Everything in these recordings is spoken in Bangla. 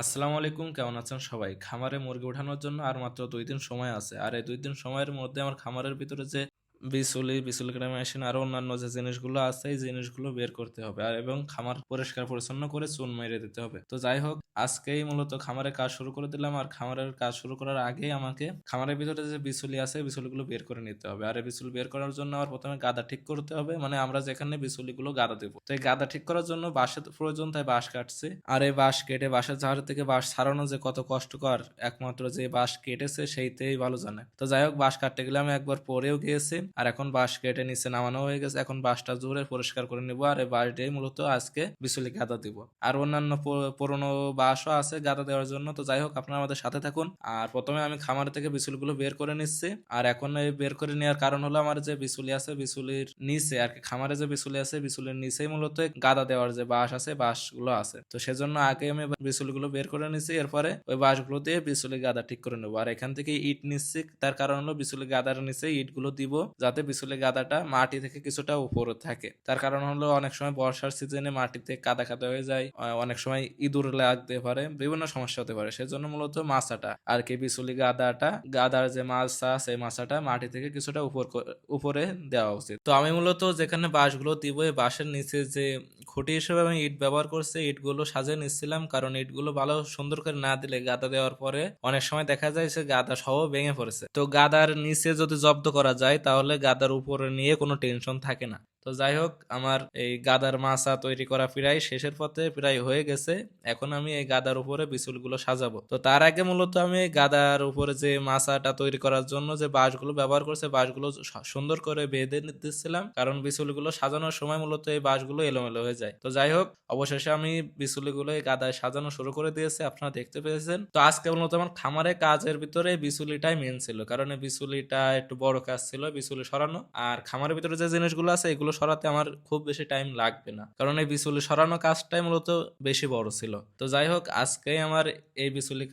আসসালামু আলাইকুম, কেমন আছেন সবাই? খামারে মুরগি ওঠানোর জন্য আর মাত্র দুই দিন সময় আছে। আর এই দুই দিন সময়ের মধ্যে আমার খামারের ভিতরে যে বিচুলি বিচুলি গ্রামে মেশিন, আরও অন্যান্য যে জিনিসগুলো আছে, এই জিনিসগুলো বের করতে হবে। আর এবং খামার পরিষ্কার পরিচ্ছন্ন করে চুন মেরে দিতে হবে। তো যাই হোক, আজকেই মূলত খামারের কাজ শুরু করে দিলাম। আর খামারের কাজ শুরু করার আগেই আমাকে খামারের ভিতরে যে বিচুলি আছে বিচুলিগুলো বের করে নিতে হবে। আর এই বিচুলি বের করার জন্য আমার প্রথমে গাদা ঠিক করতে হবে। মানে আমরা যেখানে বিচুলিগুলো গাদা দেবো। তো এই গাদা ঠিক করার জন্য বাঁশের প্রয়োজন, তাই বাঁশ কাটছে। আর এই বাঁশ কেটে বাঁশের ঝাড় থেকে বাঁশ ছাড়ানো যে কত কষ্টকর, একমাত্র যে বাঁশ কেটেছে, সেইতেই ভালো জানে। তো যাই হোক, বাঁশ কাটতে গেলে আমি একবার পরেও গিয়েছি। আর এখন বাঁশ কেটে নিচে নামানো হয়ে গেছে। এখন বাঁশটা জোরে পরিষ্কার করে নিবো আর এই দিয়ে মূলত আজকে বিচুলি গাদা দিব। আর অন্যান্য পুরনো বাঁশও আছে গাদা দেওয়ার জন্য। তো যাই হোক, আপনারা আমাদের সাথে থাকুন। আর প্রথমে আমি খামার থেকে বিচুলিগুলো বের করে নিচ্ছি। আর এখন এই বের করে নেওয়ার কারণ হলো আমার যে বিচুলি আছে, বিচুলির নিচে আর কি খামারে যে বিচুলি আছে, বিচুলির নিচেই মূলত গাদা দেওয়ার যে বাঁশ আছে, বাঁশগুলো আছে। তো সেজন্য আগে আমি বিচুলিগুলো বের করে নিচ্ছি। এরপরে ওই বাঁশগুলো দিয়ে বিচুলি গাদা ঠিক করে নেব। আর এখান থেকে ইট নিচ্ছি। তার কারণ হলো বিচুলি গাদার নিচে ইটগুলো দিব। যাতে বিচুলি গাদাটা মাটি থেকে কিছুটা উপরে থাকে। তার কারণ হলো অনেক সময় বর্ষার সিজনে মাটিতে কাদা কাদা হয়ে যায়। অনেক সময় ইঁদুর লাগতে পারে, বিভিন্ন সমস্যা হতে পারে। সেজন্য মূলত মাছাটা আর কি বিচুলি গাদাটা, গাদার যে মাছা সেই মাছাটা মাটি থেকে কিছুটা উপর উপরে দেওয়া উচিত। তো আমি মূলত যেখানে বাঁশগুলো দিব, এই বাঁশের নিচে যে খুঁটি হিসেবে আমি ইট ব্যবহার করছি, ইটগুলো সাজিয়ে নিচ্ছিলাম। কারণ ইটগুলো ভালো সুন্দর করে না দিলে গাদা দেওয়ার পরে অনেক সময় দেখা যায় সে গাদা সহ ভেঙে পড়েছে। তো গাদার নিচে যদি জব্দ করা যায়, তাহলে গাদার উপরে নিয়ে কোনো টেনশন থাকে না। তো যাই হোক, আমার এই গাদার মাছা তৈরি করা প্রায় শেষের পথে প্রায় হয়ে গেছে। এখন আমি এই গাদার উপরে বিচুলগুলো সাজাবো। তো তার আগে মূলত আমি গাদার উপরে যে মাছাটা তৈরি করার জন্য যে বাঁশগুলো ব্যবহার করছে, বাঁশগুলো সুন্দর করে বেঁধে দিচ্ছিলাম কারণ বিচুলিগুলো সাজানোর সময় মূলত এই বাঁশগুলো এলোমেলো হয়ে যায়। তো যাই হোক, অবশেষে আমি বিচুলিগুলো এই গাদায় সাজানো শুরু করে দিয়েছি, আপনারা দেখতে পেয়েছেন। তো আজকে মূলত আমার খামারে কাজের ভিতরে বিচুলিটাই মেন ছিল। কারণ বিচুলিটা একটু বড় কাজ ছিল, বিচুলি সরানো। আর খামারের ভিতরে যে জিনিসগুলো আছে, এগুলো সরাতে আমার খুব বেশি টাইম লাগবে না। কারণ এই বিচুলি সরানো কাজটাই মূলত বেশি বড় ছিল। তো যাই হোক, আজকেই আমার এই বিচুলি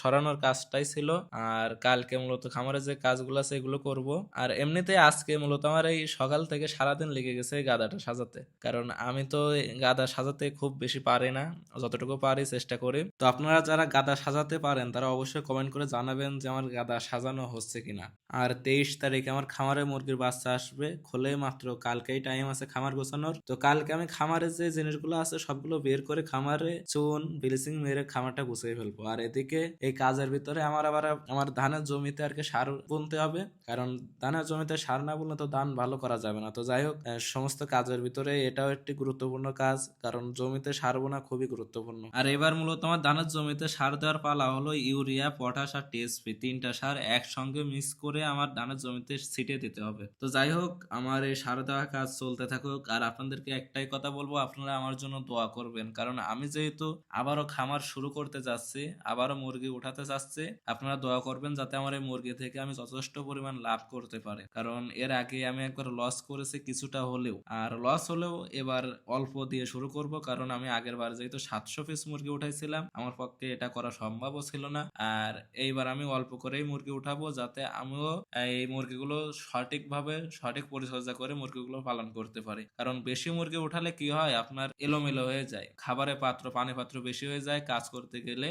সরানোর কাজটাই ছিল। আর কালকে মূলত খামারে যে কাজগুলো আছে, এগুলো করব। আর এমনিতে আজকে মূলত আমার এই সকাল থেকে সারাদিন লেগে গেছে এই গাদাটা সাজাতে। কারণ আমি তো গাদা সাজাতে খুব বেশি পারি না। যতটুকু পারি চেষ্টা করি। তো আপনারা যারা গাদা সাজাতে পারেন, তারা অবশ্যই কমেন্ট করে জানাবেন যে আমার গাদা সাজানো হচ্ছে কিনা। আর তেইশ তারিখে আমার খামারে মুরগির বাচ্চা আসবে। খোলে মাত্র কালকেই টাইম আছে খামার গোছানোর। তো কালকে আমি খামারে যে জিনিসগুলো আছে সবগুলো বের করে খামারে চুন, ব্লিচিং মেরে খামারটা গুছিয়ে ফেলব। আর এদিকে এই কাজের ভিতরে আমার আবার আমার ধানের জমিতে আর কি সার বুনতে হবে। কারণ ধানের জমিতে সার না বুনলে তো ধান ভালো করা যাবে না। তো যাই হোক সমস্ত কাজের ভিতরে এটাও একটি গুরুত্বপূর্ণ কাজ। কারণ জমিতে সার বোনা খুবই গুরুত্বপূর্ণ। আর এবার মূলত আমার ধানের জমিতে সার দেওয়ার পালা হলো ইউরিয়া, পটাশ আর টিএসপি। তিনটা সার একসঙ্গে মিক্স করে আমার ধানের জমিতে ছিটিয়ে দিতে হবে। তো যাই হোক, আমার এই সার দেওয়া কাজ চলতে থাকুক, আর আপনাদেরকে একটাই কথা বলব, আপনারা আমার জন্য দোয়া করবেন। কারণ আমি যেহেতু আবারও খামার শুরু করতে যাচ্ছি, আবারও মুরগি উঠাতে চাচ্ছি আপনারা দোয়া করবেন যাতে আমার এই মুরগি থেকে আমি যথেষ্ট পরিমাণ লাভ করতে পারে। কারণ এর আগে আমি একবার লস করেছি কিছুটা হলেও। আর লস হলেও এবার অল্প দিয়ে শুরু করব, কারণ আমি আগের বার যেহেতু সাতশো পিস মুরগি উঠাইছিলাম, আমার পক্ষে এটা করা সম্ভবও ছিল না। আর এইবার আমি অল্প করেই মুরগি উঠাবো, যাতে আমিও এই মুরগিগুলো সঠিকভাবে, সঠিক পরিচর্যা করে মুরগিগুলো পালন করতে পারে। কারণ বেশি মুরগি উঠালে কি হয়? আপনার এলোমেলো হয়ে যায়। খাবারে পাত্র পানি পাত্র বেশি হয়ে যায়। কাজ করতে গেলে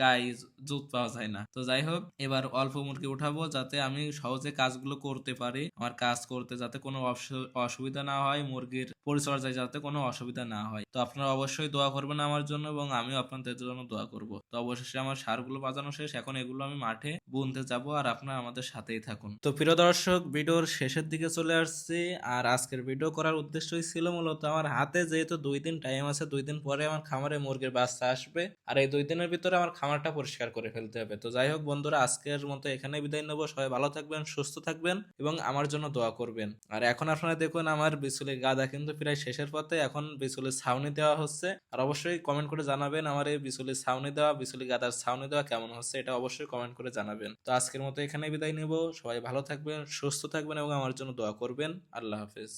গায়ে জুত পাওয়া যায় না। তো যাই হোক, এবার অল্প মুরগি উঠাবো যাতে আমি সহজে কাজগুলো করতে পারি, আমার কাজ করতে যাতে কোনো অসু- অসুবিধা না হয়, মুরগির পরিচর্যায় যাতে কোনো অসুবিধা না হয়। তো আপনারা অবশ্যই দোয়া করবেন আমার জন্য এবং আমিও আপনাদের জন্য দোয়া করব। তো অবশেষে আমার সারগুলো বাজানো শেষ, এখন এগুলো আমি মাঠে বুনতে যাব আর আপনারা আমাদের সাথেই থাকুন। তো প্রিয় দর্শক, ভিডিওর শেষের দিকে চলে আসছি আর আজকের ভিডিও করার উদ্দেশ্যই ছিল মূলত আমার হাতে যেহেতু দুই দিন টাইম আছে, দুই দিন পরে আমার খামারে মুরগির বাচ্চা আসবে। আর এই দুই দিনের ভিতরে আমার খামারটা পরিষ্কার করে ফেলতে হবে। তো যাই হোক বন্ধুরা, আজকের মতো এখানে বিদায় নেব। সবাই ভালো থাকবেন, সুস্থ থাকবেন এবং আমার জন্য দোয়া করবেন। আর এখন আপনারা দেখুন, আমার বিচুলি গাদা কিন্তু প্রায় শেষের পথে এখন বিচুলি ছাউনি দেওয়া হচ্ছে। আর অবশ্যই কমেন্ট করে জানাবেন আমার এই বিচুলি ছাউনি দেওয়া বিচুলি গাদার ছাউনি দেওয়া কেমন হচ্ছে, এটা অবশ্যই কমেন্ট করে জানাবেন। তো আজকের মতো এখানে বিদায় নেব। সবাই ভালো থাকবেন, সুস্থ থাকবেন এবং আমার জন্য দোয়া করবেন। আল্লাহ হাফেজ।